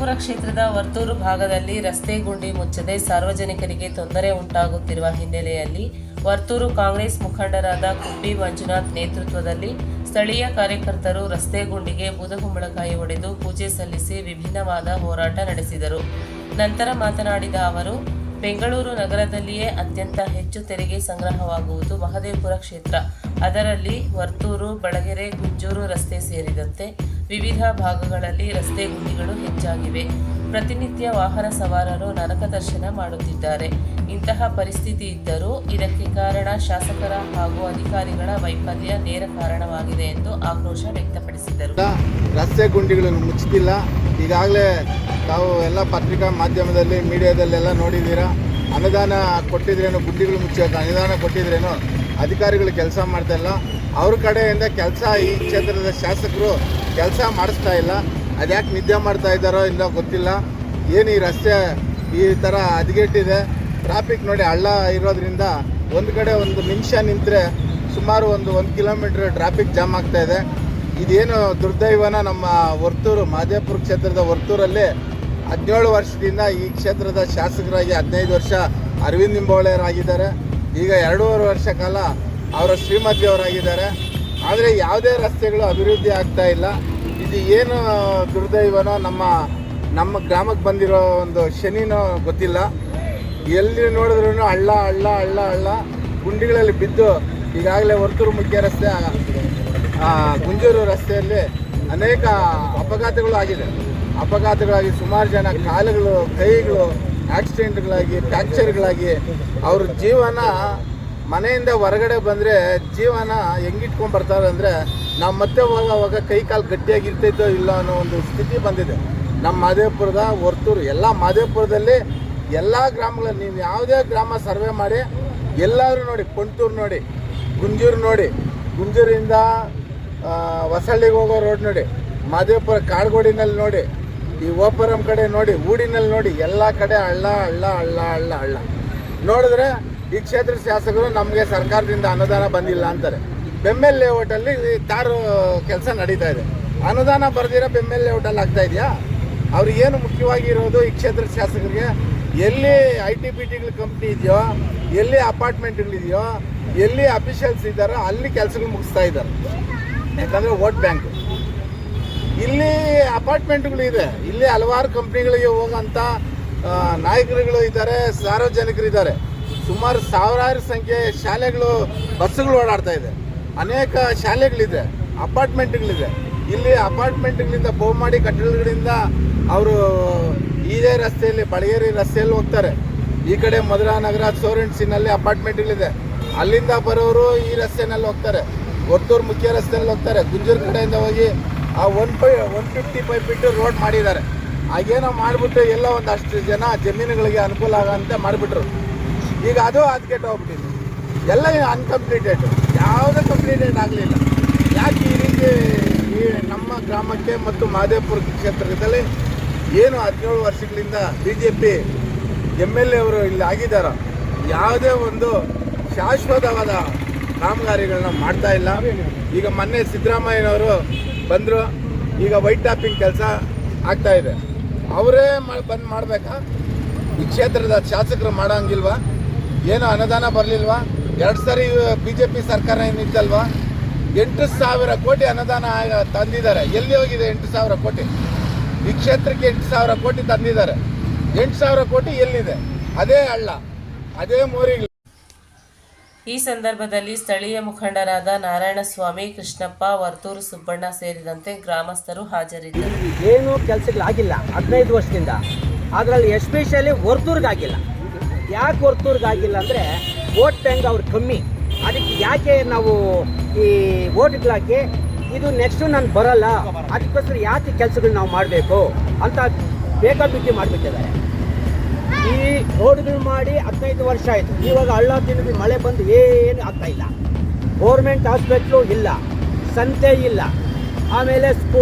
ಮಹದೇವಪುರ ಕ್ಷೇತ್ರದ ವರ್ತೂರು ಭಾಗದಲ್ಲಿ ರಸ್ತೆ ಗುಂಡಿ ಮುಚ್ಚದೆ ಸಾರ್ವಜನಿಕರಿಗೆ ತೊಂದರೆ ಉಂಟಾಗುತ್ತಿರುವ ಹಿನ್ನೆಲೆಯಲ್ಲಿ ವರ್ತೂರು ಕಾಂಗ್ರೆಸ್ ಮುಖಂಡರಾದ ಕುಂಬಿ ಮಂಜುನಾಥ್ ನೇತೃತ್ವದಲ್ಲಿ ಸ್ಥಳೀಯ ಕಾರ್ಯಕರ್ತರು ರಸ್ತೆ ಗುಂಡಿಗೆ ಬೂದಕುಂಬಳಕಾಯಿ ಒಡೆದು ಪೂಜೆ ಸಲ್ಲಿಸಿ ವಿಭಿನ್ನವಾದ ಹೋರಾಟ ನಡೆಸಿದರು. ನಂತರ ಮಾತನಾಡಿದ ಅವರು, ಬೆಂಗಳೂರು ನಗರದಲ್ಲಿಯೇ ಅತ್ಯಂತ ಹೆಚ್ಚು ತೆರಿಗೆ ಸಂಗ್ರಹವಾಗುವುದು ಮಹದೇವಪುರ ಕ್ಷೇತ್ರ. ಅದರಲ್ಲಿ ವರ್ತೂರು ಬಳಗೆರೆ ಗುಂಜೂರು ರಸ್ತೆ ಸೇರಿದಂತೆ ವಿವಿಧ ಭಾಗಗಳಲ್ಲಿ ರಸ್ತೆ ಗುಂಡಿಗಳು ಹೆಚ್ಚಾಗಿವೆ. ಪ್ರತಿನಿತ್ಯ ವಾಹನ ಸವಾರರು ನರಕ ದರ್ಶನ ಮಾಡುತ್ತಿದ್ದಾರೆ. ಇಂತಹ ಪರಿಸ್ಥಿತಿ ಇದ್ದರೂ ಇದಕ್ಕೆ ಕಾರಣ ಶಾಸಕರ ಹಾಗೂ ಅಧಿಕಾರಿಗಳ ವೈಫಲ್ಯ ನೇರ ಕಾರಣವಾಗಿದೆ ಎಂದು ಆಕ್ರೋಶ ವ್ಯಕ್ತಪಡಿಸಿದರು. ರಸ್ತೆ ಗುಂಡಿಗಳನ್ನು ಮುಚ್ಚುತ್ತಿಲ್ಲ ಈಗಾಗಲೇ ತಾವು ಎಲ್ಲ ಪತ್ರಿಕಾ ಮಾಧ್ಯಮದಲ್ಲಿ, ಮೀಡಿಯಾದಲ್ಲೆಲ್ಲ ನೋಡಿದ್ದೀರಾ? ಅನುದಾನ ಕೊಟ್ಟಿದ್ರೇನು, ಗುಂಡಿಗಳು ಮುಚ್ಚೋಕೆ ಅನುದಾನ ಕೊಟ್ಟಿದ್ರೇನು? ಅಧಿಕಾರಿಗಳು ಕೆಲಸ ಮಾಡ್ತಾ ಇಲ್ಲ. ಅವ್ರ ಕಡೆಯಿಂದ ಕೆಲಸ ಈ ಕ್ಷೇತ್ರದ ಶಾಸಕರು ಕೆಲಸ ಮಾಡಿಸ್ತಾ ಇಲ್ಲ. ಅದ್ಯಾಕೆ ನಿದ್ದೆ ಮಾಡ್ತಾ ಇದ್ದಾರೋ ಇಲ್ಲೋ ಗೊತ್ತಿಲ್ಲ. ಏನು ಈ ರಸ್ತೆ ಈ ಥರ ಹದಗೆಟ್ಟಿದೆ? ಟ್ರಾಫಿಕ್ ನೋಡಿ ಹಳ್ಳ ಇರೋದ್ರಿಂದ ಒಂದು ಕಡೆ ಒಂದು ನಿಮಿಷ ನಿಂತರೆ ಸುಮಾರು ಒಂದು ಒಂದು ಕಿಲೋಮೀಟ್ರ್ ಟ್ರಾಫಿಕ್ ಜಾಮ್ ಆಗ್ತಾ ಇದೆ. ಇದೇನು ದುರ್ದೈವನ ನಮ್ಮ ವರ್ತೂರು, ಮಾದೇಪುರ ಕ್ಷೇತ್ರದ ವರ್ತೂರಲ್ಲಿ ಹದಿನೇಳು ವರ್ಷದಿಂದ ಈ ಕ್ಷೇತ್ರದ ಶಾಸಕರಾಗಿ ಹದಿನೈದು ವರ್ಷ ಅರವಿಂದ್ ನಿಂಬೋಳೆಯರಾಗಿದ್ದಾರೆ ಈಗ ಎರಡೂವರೆ ವರ್ಷ ಕಾಲ ಅವರ ಶ್ರೀಮತಿಯವರಾಗಿದ್ದಾರೆ ಆದರೆ ಯಾವುದೇ ರಸ್ತೆಗಳು ಅಭಿವೃದ್ಧಿ ಆಗ್ತಾ ಇಲ್ಲ. ಇದು ಏನು ದುರ್ದೈವನೋ ನಮ್ಮ ನಮ್ಮ ಗ್ರಾಮಕ್ಕೆ ಬಂದಿರೋ ಒಂದು ಶನಿನೋ ಗೊತ್ತಿಲ್ಲ. ಎಲ್ಲಿ ನೋಡಿದ್ರೂ ಹಳ್ಳ ಹಳ್ಳ ಹಳ್ಳ ಹಳ್ಳ. ಗುಂಡಿಗಳಲ್ಲಿ ಬಿದ್ದು ಈಗಾಗಲೇ ವರ್ತೂರು ಮುಖ್ಯ ರಸ್ತೆ ಗುಂಜೂರು ರಸ್ತೆಯಲ್ಲಿ ಅನೇಕ ಅಪಘಾತಗಳು ಆಗಿದೆ. ಅಪಘಾತಗಳಾಗಿ ಸುಮಾರು ಜನ ಕಾಲುಗಳು, ಕೈಗಳು ಆಕ್ಸಿಡೆಂಟ್ಗಳಾಗಿ ಫ್ರ್ಯಾಕ್ಚರ್ಗಳಾಗಿ ಅವ್ರ ಜೀವನ ಮನೆಯಿಂದ ಹೊರಗಡೆ ಬಂದರೆ ಜೀವನ ಹೆಂಗಿಟ್ಕೊಂಡು ಬರ್ತಾರೆ ಅಂದರೆ ನಾವು ಮತ್ತೆ ಹೋಗೋವಾಗ ಕೈ ಕಾಲು ಗಟ್ಟಿಯಾಗಿರ್ತೈತೋ ಇಲ್ಲ ಅನ್ನೋ ಒಂದು ಸ್ಥಿತಿ ಬಂದಿದೆ. ನಮ್ಮ ಮಾದೇವಪುರದ ವರ್ತೂರು ಎಲ್ಲ ಮಾದೇವಪುರದಲ್ಲಿ ಎಲ್ಲ ಗ್ರಾಮಗಳಲ್ಲಿ ನೀವು ಯಾವುದೇ ಗ್ರಾಮ ಸರ್ವೆ ಮಾಡಿ, ಎಲ್ಲರೂ ನೋಡಿ, ಪಂಟೂರು ನೋಡಿ, ಗುಂಜೂರು ನೋಡಿ, ಗುಂಜೂರಿಂದ ಹೊಸಳ್ಳಿಗೆ ಹೋಗೋ ರೋಡ್ ನೋಡಿ, ಮಾದೇವಪುರ ಕಾಡ್ಗೋಡಿನಲ್ಲಿ ನೋಡಿ, ಈ ಓಪರಂ ಕಡೆ ನೋಡಿ, ಊಡಿನಲ್ಲಿ ನೋಡಿ, ಎಲ್ಲ ಕಡೆ ಹಳ್ಳ ಹಳ್ಳ ಹಳ್ಳ ಹಳ್ಳ ಹಳ್ಳ. ನೋಡಿದ್ರೆ ಈ ಕ್ಷೇತ್ರದ ಶಾಸಕರು ನಮಗೆ ಸರ್ಕಾರದಿಂದ ಅನುದಾನ ಬಂದಿಲ್ಲ ಅಂತಾರೆ. ಬೆಮ್ಮೆಲ್ ಲೇಔಟಲ್ಲಿ ತಾರು ಕೆಲಸ ನಡೀತಾ ಇದೆ. ಅನುದಾನ ಬರೆದಿರೋ ಬೆಮ್ಮೆಲ್ ಲೇಔಟಲ್ಲಿ ಆಗ್ತಾ ಇದೆಯಾ? ಅವ್ರಿಗೇನು ಮುಖ್ಯವಾಗಿ ಇರೋದು ಈ ಕ್ಷೇತ್ರದ ಶಾಸಕರಿಗೆ? ಎಲ್ಲಿ ಐ ಟಿ ಪಿ ಟಿಗಳ ಕಂಪ್ನಿ ಇದೆಯೋ, ಎಲ್ಲಿ ಅಪಾರ್ಟ್ಮೆಂಟ್ಗಳಿದೆಯೋ ಎಲ್ಲಿ ಅಫಿಷಿಯಲ್ಸ್ ಇದ್ದಾರೋ ಅಲ್ಲಿ ಕೆಲಸಗಳು ಮುಗಿಸ್ತಾ ಇದ್ದಾರೆ. ಯಾಕಂದರೆ ವೋಟ್ ಬ್ಯಾಂಕ್ ಇಲ್ಲಿ ಅಪಾರ್ಟ್ಮೆಂಟ್ಗಳು ಇದೆ. ಇಲ್ಲಿ ಹಲವಾರು ಕಂಪ್ನಿಗಳಿಗೆ ಹೋಗೋಂಥ ನಾಯಕರುಗಳು ಇದ್ದಾರೆ, ಸಾರ್ವಜನಿಕರು ಇದ್ದಾರೆ. ಸುಮಾರು ಸಾವಿರಾರು ಸಂಖ್ಯೆ ಶಾಲೆಗಳು, ಬಸ್ಸುಗಳು ಓಡಾಡ್ತಾ ಇದೆ. ಅನೇಕ ಶಾಲೆಗಳಿದೆ, ಅಪಾರ್ಟ್ಮೆಂಟ್ಗಳಿದೆ. ಇಲ್ಲಿ ಅಪಾರ್ಟ್ಮೆಂಟ್ಗಳಿಂದ ಬಹುಮಾಡಿ ಕಟ್ಟಡಗಳಿಂದ ಅವರು ಇದೇ ರಸ್ತೆಯಲ್ಲಿ ಬಳಗೇರಿ ರಸ್ತೆಯಲ್ಲಿ ಹೋಗ್ತಾರೆ. ಈ ಕಡೆ ಮಧುರಾ ನಗರ, ಸೋರೆಂಟ್ಸಿನಲ್ಲಿ ಅಪಾರ್ಟ್ಮೆಂಟ್ಗಳಿದೆ. ಅಲ್ಲಿಂದ ಬರೋರು ಈ ರಸ್ತೆನಲ್ಲಿ ಹೋಗ್ತಾರೆ. ಒತ್ತೂರು ಮುಖ್ಯ ರಸ್ತೆಯಲ್ಲಿ ಹೋಗ್ತಾರೆ. ಗುಂಜೂರು ಕಡೆಯಿಂದ ಹೋಗಿ ಆ one five, one fifty five feet road ಮಾಡಿದ್ದಾರೆ. ಹಾಗೇನೋ ಮಾಡಿಬಿಟ್ಟು ಎಲ್ಲ ಒಂದಷ್ಟು ಜನ ಜಮೀನುಗಳಿಗೆ ಅನುಕೂಲ ಆಗೋಂತೆ ಮಾಡಿಬಿಟ್ರು. ಈಗ ಅದು ಅದಕ್ಕೆ ಹೋಗ್ಬಿಟ್ಟಿದೆ. ಎಲ್ಲ ಅನ್ಕಂಪ್ಲೀಟೆಡ್ ಯಾವುದೇ ಕಂಪ್ಲೀಟೆಡ್ ಆಗಲಿಲ್ಲ. ಯಾಕೆ ಈ ರೀತಿ ಈ ನಮ್ಮ ಗ್ರಾಮಕ್ಕೆ ಮತ್ತು ಮಹದೇವಪುರ ಕ್ಷೇತ್ರದಲ್ಲಿ ಏನು ಹದಿನೇಳು ವರ್ಷಗಳಿಂದ B J P M L A ಅವರು ಇಲ್ಲಿ ಆಗಿದ್ದಾರೋ, ಯಾವುದೇ ಒಂದು ಶಾಶ್ವತವಾದ ಕಾಮಗಾರಿಗಳನ್ನ ಮಾಡ್ತಾ ಇಲ್ಲ. ಈಗ ಮೊನ್ನೆ ಸಿದ್ದರಾಮಯ್ಯನವರು ಬಂದರು. ಈಗ ವೈಟ್ ಟಾಪಿಂಗ್ ಕೆಲಸ ಆಗ್ತಾ ಇದೆ. ಅವರೇ ಮಾಡಿ ಬಂದು ಮಾಡಬೇಕಾ? ಈ ಕ್ಷೇತ್ರದ ಶಾಸಕರು ಮಾಡೋಂಗಿಲ್ವಾ? ಏನು ಅನುದಾನ ಬರಲಿಲ್ವಾ? ಎರಡು ಸರಿ ಬಿ ಜೆ ಪಿ ಸರ್ಕಾರ ಏನಿತ್ತಲ್ವಾ ಎಂಟು ಸಾವಿರ ಕೋಟಿ ಅನುದಾನ ಆಗ- ತಂದಿದ್ದಾರೆ. ಎಲ್ಲಿ ಹೋಗಿದೆ ಎಂಟು ಸಾವಿರ ಕೋಟಿ? ಈ ಕ್ಷೇತ್ರಕ್ಕೆ ಎಂಟು ಸಾವಿರ ಕೋಟಿ ತಂದಿದ್ದಾರೆ. ಎಂಟು ಸಾವಿರ ಕೋಟಿ ಎಲ್ಲಿದೆ? ಅದೇ ಹಳ್ಳ ಅದೇ ಮೋರಿಗಳು ಈ ಸಂದರ್ಭದಲ್ಲಿ ಸ್ಥಳೀಯ ಮುಖಂಡರಾದ ನಾರಾಯಣಸ್ವಾಮಿ ಕೃಷ್ಣಪ್ಪ ವರ್ತೂರು ಸುಬ್ಬಣ್ಣ ಸೇರಿದಂತೆ ಗ್ರಾಮಸ್ಥರು ಹಾಜರಿದ್ದರು. ಏನು ಕೆಲಸಗಳಾಗಿಲ್ಲ ಹದಿನೈದು ವರ್ಷದಿಂದ. ಅದರಲ್ಲಿ ಎಸ್ಪೆಷಲಿ ವರ್ತೂರ್ಗಾಗಿಲ್ಲ. ಯಾಕೆ ವರ್ತೂರ್ಗಾಗಿಲ್ಲ ಅಂದರೆ ವೋಟ್ ಬ್ಯಾಂಕ್ ಅವ್ರು ಕಮ್ಮಿ? ಅದಕ್ಕೆ ಯಾಕೆ ನಾವು ಈ ವೋಟ್ಗಳಾಕಿ ಇದು ನೆಕ್ಸ್ಟು ನಾನು ಬರಲ್ಲ, ಅದಕ್ಕೋಸ್ಕರ ಯಾಕೆ ಕೆಲಸಗಳು ನಾವು ಮಾಡಬೇಕು ಅಂತ ಬೇಕಾಬಿಟ್ಟಿ ಮಾಡಿಬಿಟ್ಟಿದ್ದಾರೆ. ಈ ರೋಡ್ಗಳು ಮಾಡಿ ಹದಿನೈದು ವರ್ಷ ಆಯಿತು. ಇವಾಗ ಹಳ್ಳ ದಿನದಲ್ಲಿ ಮಳೆ ಬಂದು ಏನು ಆಗ್ತಾ ಇಲ್ಲ. ಗೌರ್ಮೆಂಟ್ ಹಾಸ್ಪಿಟ್ಲು ಇಲ್ಲ, ಸಂತೆ ಇಲ್ಲ. ಆಮೇಲೆ ಸ್ಕೂ